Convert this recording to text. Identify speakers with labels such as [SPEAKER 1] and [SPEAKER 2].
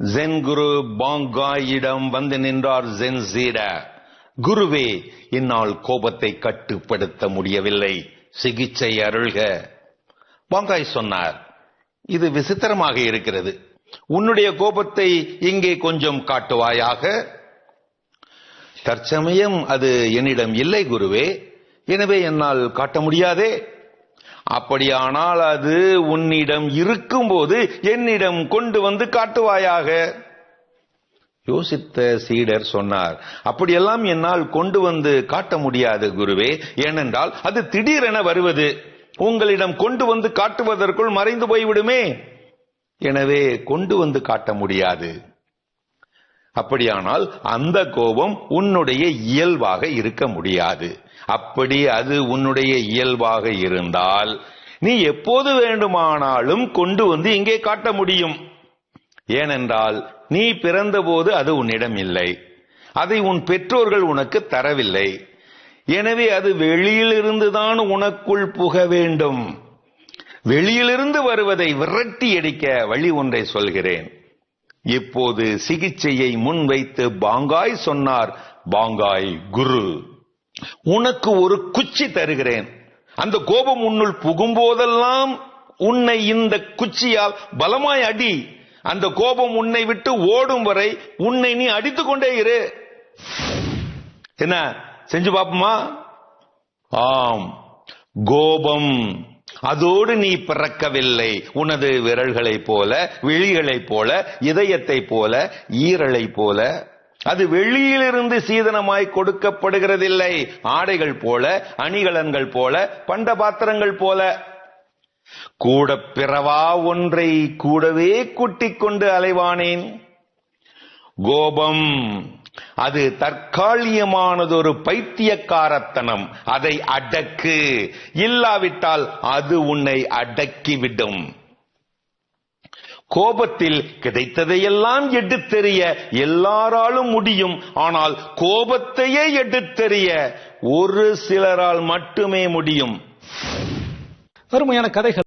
[SPEAKER 1] Gen குரு பாங்காயிடம் வந்து நின்றார் gen சீடா குருவே என்னால் கோபத்தை கட்டுப்படுத்த முடியவில்லை. சிகிச்சை அருள்க. பாங்காய் சொன்னார் இது விசித்திரமாக இருக்கிறது. உன்னுடைய கோபத்தை இங்கே கொஞ்சம் காட்டுவாயாக? தற்சமயம் அது என்னிடம் இல்லை குருவே. எனவே என்னால் காட்ட முடியாதே. அப்படியானால் அது உன்னிடம் இருக்கும்போது என்னிடம் கொண்டு வந்து காட்டுவாயாக. யோசித்த சீடர் சொன்னார் அப்படியெல்லாம் என்னால் கொண்டு வந்து காட்ட முடியாது குருவே. ஏனென்றால் அது திடீரென வருவது. உங்களிடம் கொண்டு வந்து காட்டுவதற்குள் மறைந்து போய்விடுமே. எனவே கொண்டு வந்து காட்ட முடியாது. அப்படியானால் அந்த கோபம் உன்னுடைய இயல்பாக இருக்க முடியாது. அப்படி அது உன்னுடைய இயல்பாக இருந்தால் நீ எப்போது வேண்டுமானாலும் கொண்டு வந்து இங்கே காட்ட முடியும். ஏனென்றால் நீ பிறந்தபோது அது உன்னிடம் இல்லை. அதை உன் பெற்றோர்கள் உனக்கு தரவில்லை. எனவே அது வெளியிலிருந்து தான் உனக்குள் புக வேண்டும். வெளியிலிருந்து வருவதை விரட்டி அடிக்க வழி ஒன்றை சொல்கிறேன். இப்போது சிகிச்சையை முன்வைத்து பாங்காய் சொன்னார் பாங்காய் குரு. உனக்கு ஒரு குச்சி தருகிறேன். அந்த கோபம் உன்னுள் புகும்போதெல்லாம் உன்னை இந்த குச்சியால் பலமாய் அடி. அந்த கோபம் உன்னை விட்டு ஓடும் வரை உன்னை நீ அடித்துக் கொண்டே இரு. என்ன? செஞ்சு பாப்போமா ஆம். கோபம். அதோடு நீ பிறக்கவில்லை. உனது விரல்களைப் போல விழிகளைப் போல இதயத்தைப் போல ஈரலைப் போல அது வெளியிலிருந்து சீதனமாய் கொடுக்கப்படுகிறதில்லை. ஆடைகள் போல அணிகலன்கள் போல பண்ட பாத்திரங்கள் போல. கூட பிறவா ஒன்றை கூடவே கூட்டிக் கொண்டு அலைவானேன். கோபம் அது தற்காலிகமானதொரு பைத்தியக்காரத்தனம். அதை அடக்கு. இல்லாவிட்டால் அது உன்னை அடக்கிவிடும். கோபத்தில் கிடைத்ததையெல்லாம் எடுத்தெறிய எல்லாராலும் முடியும். ஆனால் கோபத்தையே எடுத்தெறிய ஒரு சிலரால் மட்டுமே முடியும்.
[SPEAKER 2] அருமையான கதைகள்.